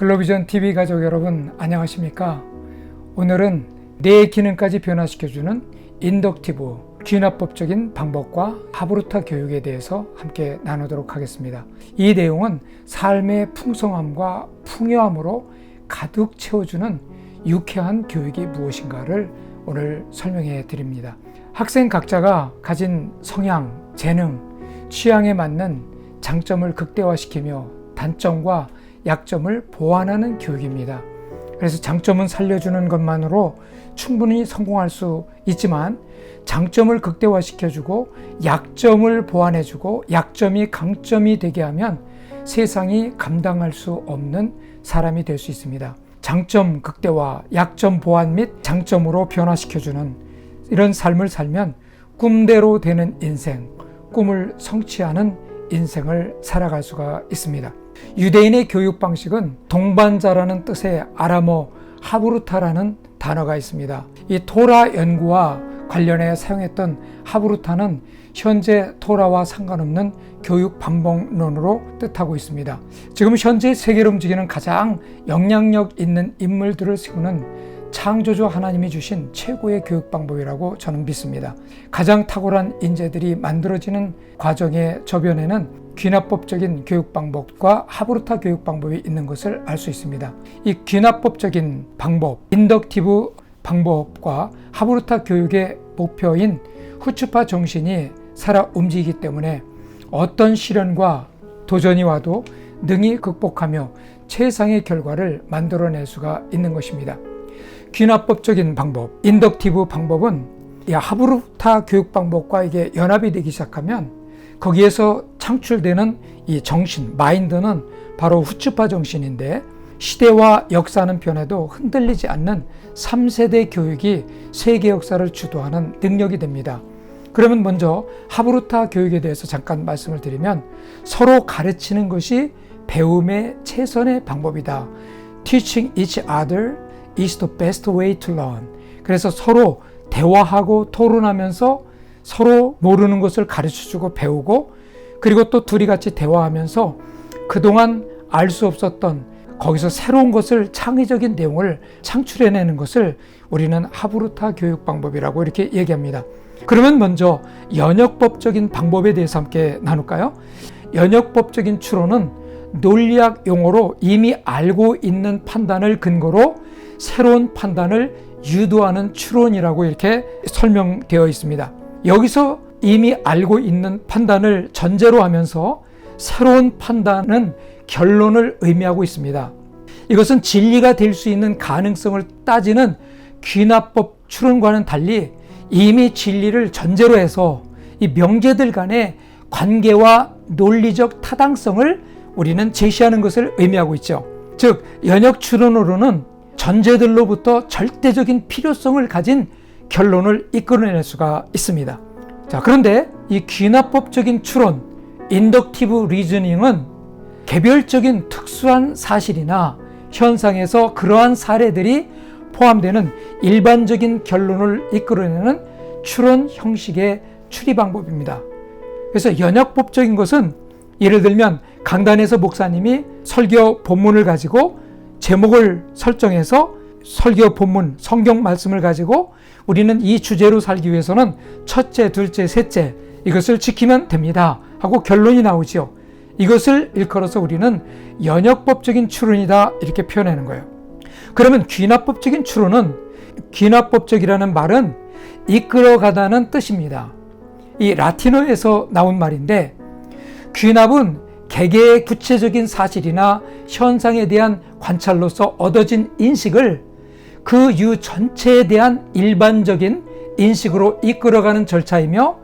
글로비전 TV 가족 여러분 안녕하십니까? 오늘은 뇌 기능까지 변화시켜주는 인덕티브 귀납법적인 방법과 하브루타 교육에 대해서 함께 나누도록 하겠습니다. 이 내용은 삶의 풍성함과 풍요함으로 가득 채워주는 유쾌한 교육이 무엇인가를 오늘 설명해 드립니다. 학생 각자가 가진 성향, 재능, 취향에 맞는 장점을 극대화시키며 단점과 약점을 보완하는 교육입니다. 그래서 장점은 살려주는 것만으로 충분히 성공할 수 있지만 장점을 극대화시켜주고 약점을 보완해주고 약점이 강점이 되게 하면 세상이 감당할 수 없는 사람이 될 수 있습니다. 장점 극대화, 약점 보완 및 장점으로 변화시켜주는 이런 삶을 살면 꿈대로 되는 인생, 꿈을 성취하는 인생을 살아갈 수가 있습니다. 유대인의 교육 방식은 동반자라는 뜻의 아람어 하브루타라는 단어가 있습니다. 이 토라 연구와 관련해 사용했던 하브루타는 현재 토라와 상관없는 교육 방법론으로 뜻하고 있습니다. 지금 현재 세계를 움직이는 가장 영향력 있는 인물들을 세우는 창조주 하나님이 주신 최고의 교육 방법이라고 저는 믿습니다. 가장 탁월한 인재들이 만들어지는 과정의 저변에는 귀납법적인 교육 방법과 하브루타 교육 방법이 있는 것을 알 수 있습니다. 이 귀납법적인 방법, 인덕티브 방법과 하브루타 교육의 목표인 후추파 정신이 살아 움직이기 때문에 어떤 시련과 도전이 와도 능히 극복하며 최상의 결과를 만들어낼 수가 있는 것입니다. 귀납법적인 방법, 인덕티브 방법은 하브루타 교육 방법과 이게 연합이 되기 시작하면 거기에서 창출되는 이 정신, 마인드는 바로 후츠파 정신인데 시대와 역사는 변해도 흔들리지 않는 3세대 교육이 세계 역사를 주도하는 능력이 됩니다. 그러면 먼저 하브루타 교육에 대해서 잠깐 말씀을 드리면 서로 가르치는 것이 배움의 최선의 방법이다. Teaching each other is the best way to learn. 그래서 서로 대화하고 토론하면서 서로 모르는 것을 가르쳐 주고 배우고 그리고 또 둘이 같이 대화하면서 그동안 알 수 없었던 거기서 새로운 것을 창의적인 내용을 창출해내는 것을 우리는 하브루타 교육 방법이라고 이렇게 얘기합니다. 그러면 먼저 연역법적인 방법에 대해서 함께 나눌까요? 연역법적인 추론은 논리학 용어로 이미 알고 있는 판단을 근거로 새로운 판단을 유도하는 추론이라고 이렇게 설명되어 있습니다. 여기서 이미 알고 있는 판단을 전제로 하면서 새로운 판단은 결론을 의미하고 있습니다. 이것은 진리가 될 수 있는 가능성을 따지는 귀납법 추론과는 달리 이미 진리를 전제로 해서 이 명제들 간의 관계와 논리적 타당성을 우리는 제시하는 것을 의미하고 있죠. 즉, 연역 추론으로는 전제들로부터 절대적인 필요성을 가진 결론을 이끌어낼 수가 있습니다. 자, 그런데 이 귀납법적인 추론, 인덕티브 리즈닝은 개별적인 특수한 사실이나 현상에서 그러한 사례들이 포함되는 일반적인 결론을 이끌어내는 추론 형식의 추리 방법입니다. 그래서 연역법적인 것은 예를 들면 강단에서 목사님이 설교 본문을 가지고 제목을 설정해서 설교 본문 성경 말씀을 가지고 우리는 이 주제로 살기 위해서는 첫째, 둘째, 셋째 이것을 지키면 됩니다. 하고 결론이 나오지요. 이것을 일컬어서 우리는 연역법적인 추론이다 이렇게 표현하는 거예요. 그러면 귀납법적인 추론은 귀납법적이라는 말은 이끌어가다는 뜻입니다. 이 라틴어에서 나온 말인데 귀납은 개개의 구체적인 사실이나 현상에 대한 관찰로서 얻어진 인식을 그유 전체에 대한 일반적인 인식으로 이끌어가는 절차이며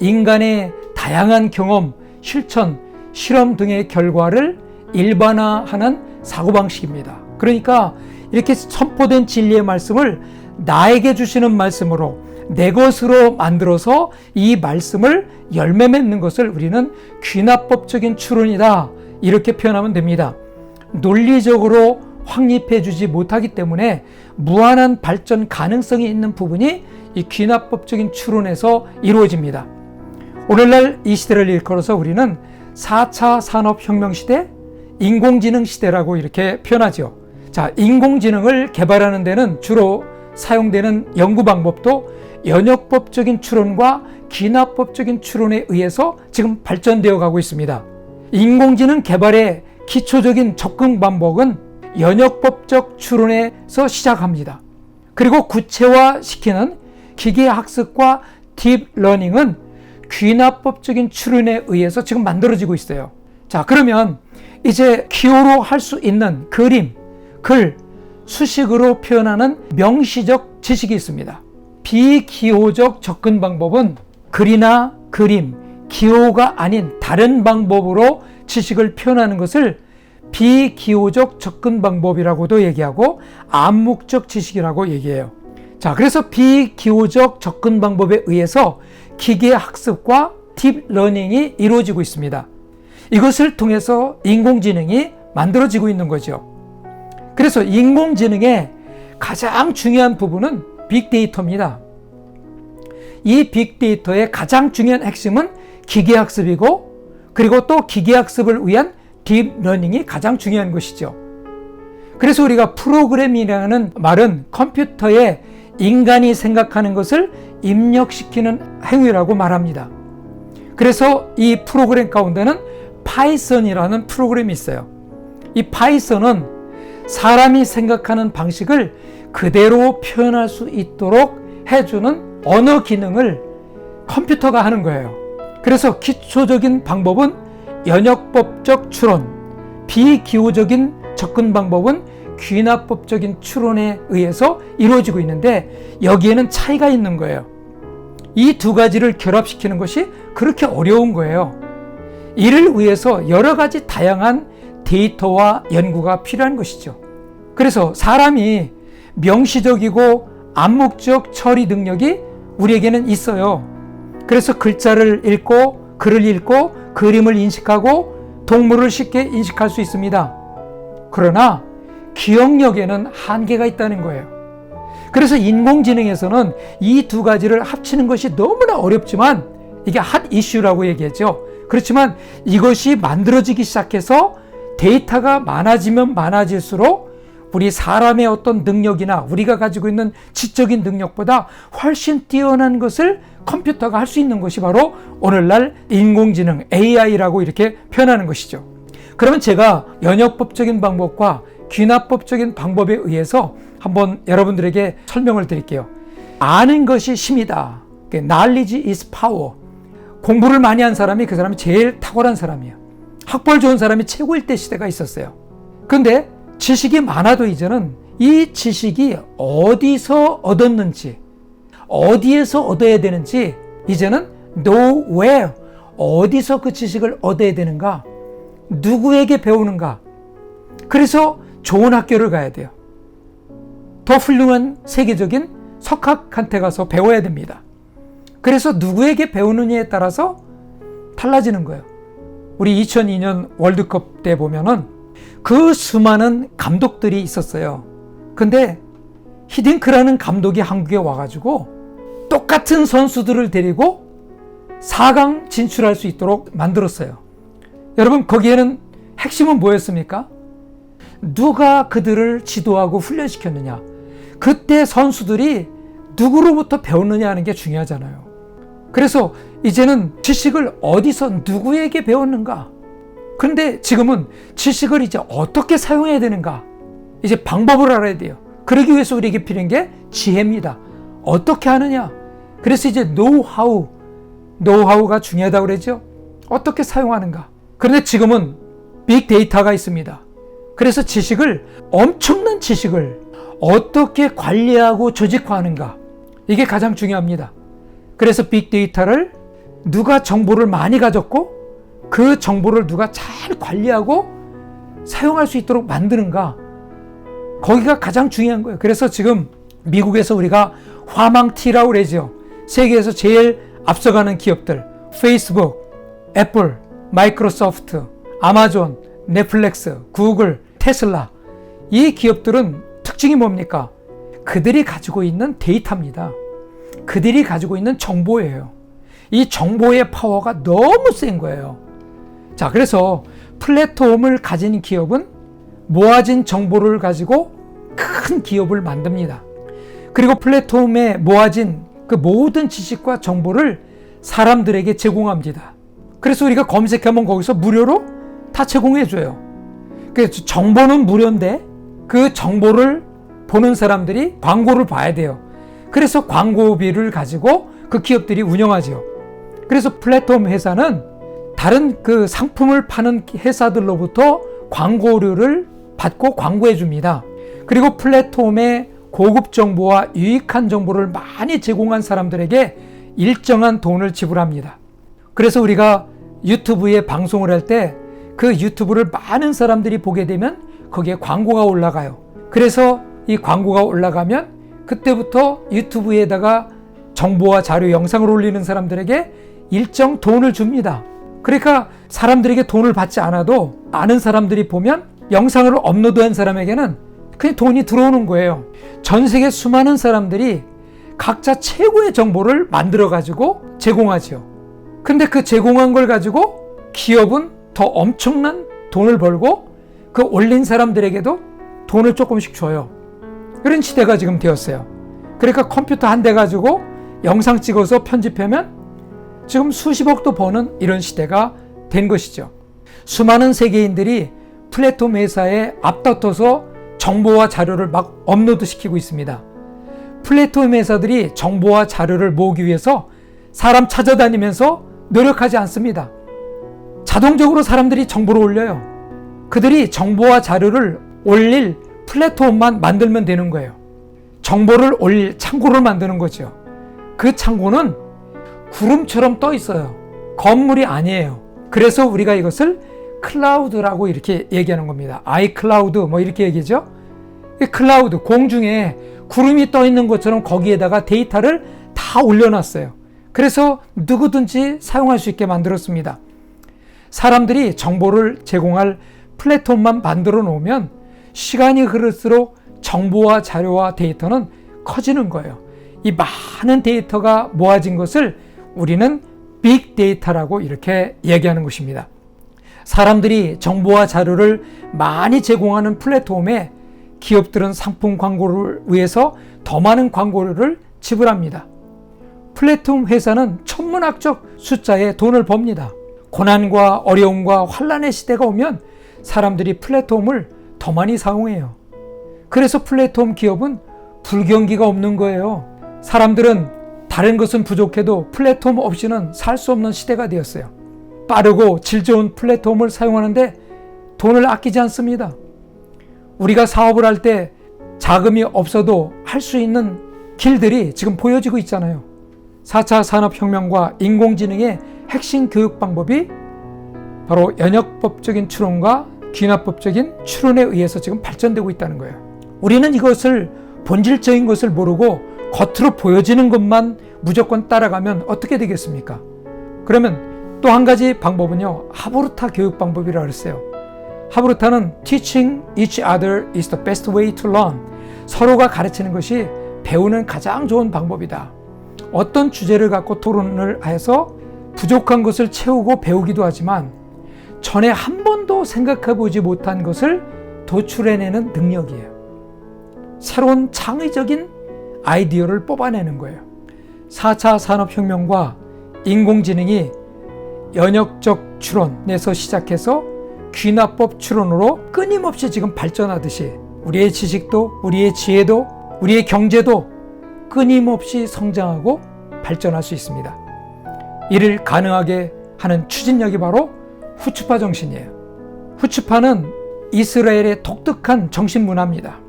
인간의 다양한 경험, 실천, 실험 등의 결과를 일반화하는 사고방식입니다. 그러니까 이렇게 선포된 진리의 말씀을 나에게 주시는 말씀으로 내 것으로 만들어서 이 말씀을 열매 맺는 것을 우리는 귀납법적인 추론이다. 이렇게 표현하면 됩니다. 논리적으로 확립해 주지 못하기 때문에 무한한 발전 가능성이 있는 부분이 이 귀납법적인 추론에서 이루어집니다. 오늘날 이 시대를 일컬어서 우리는 4차 산업혁명 시대, 인공지능 시대라고 이렇게 표현하죠. 자, 인공지능을 개발하는 데는 주로 사용되는 연구 방법도 연역법적인 추론과 기납법적인 추론에 의해서 지금 발전되어 가고 있습니다. 인공지능 개발의 기초적인 접근 방법은 연역법적 추론에서 시작합니다. 그리고 구체화시키는 기계학습과 딥러닝은 귀납법적인 추론에 의해서 지금 만들어지고 있어요. 자, 그러면 이제 기호로 할 수 있는 그림, 글, 수식으로 표현하는 명시적 지식이 있습니다. 비기호적 접근 방법은 글이나 그림, 기호가 아닌 다른 방법으로 지식을 표현하는 것을 비기호적 접근 방법이라고도 얘기하고 암묵적 지식이라고 얘기해요. 자, 그래서 비기호적 접근 방법에 의해서 기계 학습과 딥러닝이 이루어지고 있습니다. 이것을 통해서 인공지능이 만들어지고 있는 거죠. 그래서 인공지능의 가장 중요한 부분은 빅데이터입니다. 이 빅데이터의 가장 중요한 핵심은 기계학습이고 그리고 또 기계학습을 위한 딥러닝이 가장 중요한 것이죠. 그래서 우리가 프로그램이라는 말은 컴퓨터에 인간이 생각하는 것을 입력시키는 행위라고 말합니다. 그래서 이 프로그램 가운데는 파이썬이라는 프로그램이 있어요. 이 파이썬은 사람이 생각하는 방식을 그대로 표현할 수 있도록 해주는 언어 기능을 컴퓨터가 하는 거예요. 그래서 기초적인 방법은 연역법적 추론, 비기호적인 접근 방법은 귀납법적인 추론에 의해서 이루어지고 있는데 여기에는 차이가 있는 거예요. 이 두 가지를 결합시키는 것이 그렇게 어려운 거예요. 이를 위해서 여러 가지 다양한 데이터와 연구가 필요한 것이죠. 그래서 사람이 명시적이고 암묵적 처리 능력이 우리에게는 있어요. 그래서 글자를 읽고 글을 읽고 그림을 인식하고 동물을 쉽게 인식할 수 있습니다. 그러나 기억력에는 한계가 있다는 거예요. 그래서 인공지능에서는 이 두 가지를 합치는 것이 너무나 어렵지만 이게 핫 이슈라고 얘기했죠. 그렇지만 이것이 만들어지기 시작해서 데이터가 많아지면 많아질수록 우리 사람의 어떤 능력이나 우리가 가지고 있는 지적인 능력보다 훨씬 뛰어난 것을 컴퓨터가 할 수 있는 것이 바로 오늘날 인공지능 AI라고 이렇게 표현하는 것이죠. 그러면 제가 연역법적인 방법과 귀납법적인 방법에 의해서 한번 여러분들에게 설명을 드릴게요. 아는 것이 힘이다. knowledge is power. 공부를 많이 한 사람이 그 사람이 제일 탁월한 사람이에요. 학벌 좋은 사람이 최고일 때 시대가 있었어요. 근데 지식이 많아도 이제는 이 지식이 어디서 얻었는지, 어디에서 얻어야 되는지, 이제는 know where, 어디서 그 지식을 얻어야 되는가, 누구에게 배우는가. 그래서 좋은 학교를 가야 돼요. 더 훌륭한 세계적인 석학한테 가서 배워야 됩니다. 그래서 누구에게 배우느냐에 따라서 달라지는 거예요. 우리 2002년 월드컵 때 보면은 그 수많은 감독들이 있었어요. 근데 히딩크라는 감독이 한국에 와가지고 똑같은 선수들을 데리고 4강 진출할 수 있도록 만들었어요. 여러분, 거기에는 핵심은 뭐였습니까? 누가 그들을 지도하고 훈련시켰느냐. 그때 선수들이 누구로부터 배웠느냐 하는 게 중요하잖아요. 그래서 이제는 지식을 어디서 누구에게 배웠는가? 그런데 지금은 지식을 이제 어떻게 사용해야 되는가? 이제 방법을 알아야 돼요. 그러기 위해서 우리에게 필요한 게 지혜입니다. 어떻게 하느냐? 그래서 이제 노하우, 노하우가 중요하다고 그러죠? 어떻게 사용하는가? 그런데 지금은 빅데이터가 있습니다. 그래서 지식을, 엄청난 지식을 어떻게 관리하고 조직화하는가? 이게 가장 중요합니다. 그래서 빅데이터를 누가 정보를 많이 가졌고 그 정보를 누가 잘 관리하고 사용할 수 있도록 만드는가 거기가 가장 중요한 거예요. 그래서 지금 미국에서 우리가 화망티라고 그러죠. 세계에서 제일 앞서가는 기업들 페이스북, 애플, 마이크로소프트, 아마존, 넷플릭스, 구글, 테슬라 이 기업들은 특징이 뭡니까? 그들이 가지고 있는 데이터입니다. 그들이 가지고 있는 정보예요. 이 정보의 파워가 너무 센 거예요. 자, 그래서 플랫폼을 가진 기업은 모아진 정보를 가지고 큰 기업을 만듭니다. 그리고 플랫폼에 모아진 그 모든 지식과 정보를 사람들에게 제공합니다. 그래서 우리가 검색하면 거기서 무료로 다 제공해줘요. 그래서 정보는 무료인데 그 정보를 보는 사람들이 광고를 봐야 돼요. 그래서 광고비를 가지고 그 기업들이 운영하죠. 그래서 플랫폼 회사는 다른 그 상품을 파는 회사들로부터 광고료를 받고 광고해 줍니다. 그리고 플랫폼에 고급 정보와 유익한 정보를 많이 제공한 사람들에게 일정한 돈을 지불합니다. 그래서 우리가 유튜브에 방송을 할 때 그 유튜브를 많은 사람들이 보게 되면 거기에 광고가 올라가요. 그래서 이 광고가 올라가면 그때부터 유튜브에다가 정보와 자료 영상을 올리는 사람들에게 일정 돈을 줍니다. 그러니까 사람들에게 돈을 받지 않아도 아는 사람들이 보면 영상을 업로드한 사람에게는 그냥 돈이 들어오는 거예요. 전 세계 수많은 사람들이 각자 최고의 정보를 만들어 가지고 제공하지요. 근데 그 제공한 걸 가지고 기업은 더 엄청난 돈을 벌고 그 올린 사람들에게도 돈을 조금씩 줘요. 그런 시대가 지금 되었어요. 그러니까 컴퓨터 한 대 가지고 영상 찍어서 편집하면 지금 수십억도 버는 이런 시대가 된 것이죠. 수많은 세계인들이 플랫폼 회사에 앞다퉈서 정보와 자료를 막 업로드 시키고 있습니다. 플랫폼 회사들이 정보와 자료를 모으기 위해서 사람 찾아다니면서 노력하지 않습니다. 자동적으로 사람들이 정보를 올려요. 그들이 정보와 자료를 올릴 플랫폼만 만들면 되는 거예요. 정보를 올릴 창고를 만드는 거죠. 그 창고는 구름처럼 떠 있어요. 건물이 아니에요. 그래서 우리가 이것을 클라우드라고 이렇게 얘기하는 겁니다. 아이 클라우드 뭐 이렇게 얘기죠. 이 클라우드 공중에 구름이 떠 있는 것처럼 거기에다가 데이터를 다 올려놨어요. 그래서 누구든지 사용할 수 있게 만들었습니다. 사람들이 정보를 제공할 플랫폼만 만들어 놓으면 시간이 흐를수록 정보와 자료와 데이터는 커지는 거예요. 이 많은 데이터가 모아진 것을 우리는 빅데이터라고 이렇게 얘기하는 것입니다. 사람들이 정보와 자료를 많이 제공하는 플랫폼에 기업들은 상품 광고를 위해서 더 많은 광고료를 지불합니다. 플랫폼 회사는 천문학적 숫자에 돈을 법니다. 고난과 어려움과 환란의 시대가 오면 사람들이 플랫폼을 더 많이 사용해요. 그래서 플랫폼 기업은 불경기가 없는 거예요. 사람들은 다른 것은 부족해도 플랫폼 없이는 살 수 없는 시대가 되었어요. 빠르고 질 좋은 플랫폼을 사용하는데 돈을 아끼지 않습니다. 우리가 사업을 할 때 자금이 없어도 할 수 있는 길들이 지금 보여지고 있잖아요. 4차 산업혁명과 인공지능의 핵심 교육 방법이 바로 연역법적인 추론과 귀납법적인 추론에 의해서 지금 발전되고 있다는 거예요. 우리는 이것을 본질적인 것을 모르고 겉으로 보여지는 것만 무조건 따라가면 어떻게 되겠습니까? 그러면 또 한 가지 방법은요, 하브루타 교육 방법이라고 그랬어요. 하브루타는 teaching each other is the best way to learn. 서로가 가르치는 것이 배우는 가장 좋은 방법이다. 어떤 주제를 갖고 토론을 해서 부족한 것을 채우고 배우기도 하지만 전에 한 번도 생각해 보지 못한 것을 도출해내는 능력이에요. 새로운 창의적인 아이디어를 뽑아내는 거예요. 4차 산업혁명과 인공지능이 연역적 추론에서 시작해서 귀납법 추론으로 끊임없이 지금 발전하듯이 우리의 지식도 우리의 지혜도 우리의 경제도 끊임없이 성장하고 발전할 수 있습니다. 이를 가능하게 하는 추진력이 바로 후추파 정신이에요. 후추파는 이스라엘의 독특한 정신 문화입니다.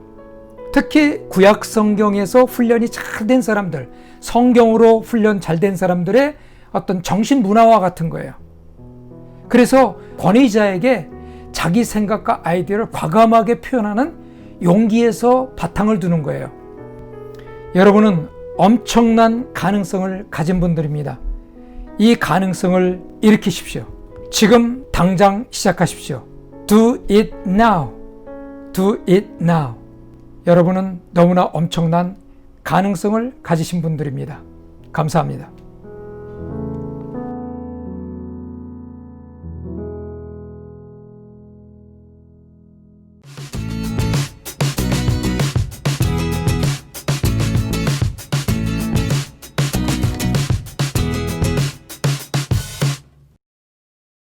특히 구약 성경에서 훈련이 잘 된 사람들, 성경으로 훈련 잘 된 사람들의 어떤 정신 문화와 같은 거예요. 그래서 권위자에게 자기 생각과 아이디어를 과감하게 표현하는 용기에서 바탕을 두는 거예요. 여러분은 엄청난 가능성을 가진 분들입니다. 이 가능성을 일으키십시오. 지금 당장 시작하십시오. Do it now. Do it now. 여러분은 너무나 엄청난 가능성을 가지신 분들입니다. 감사합니다.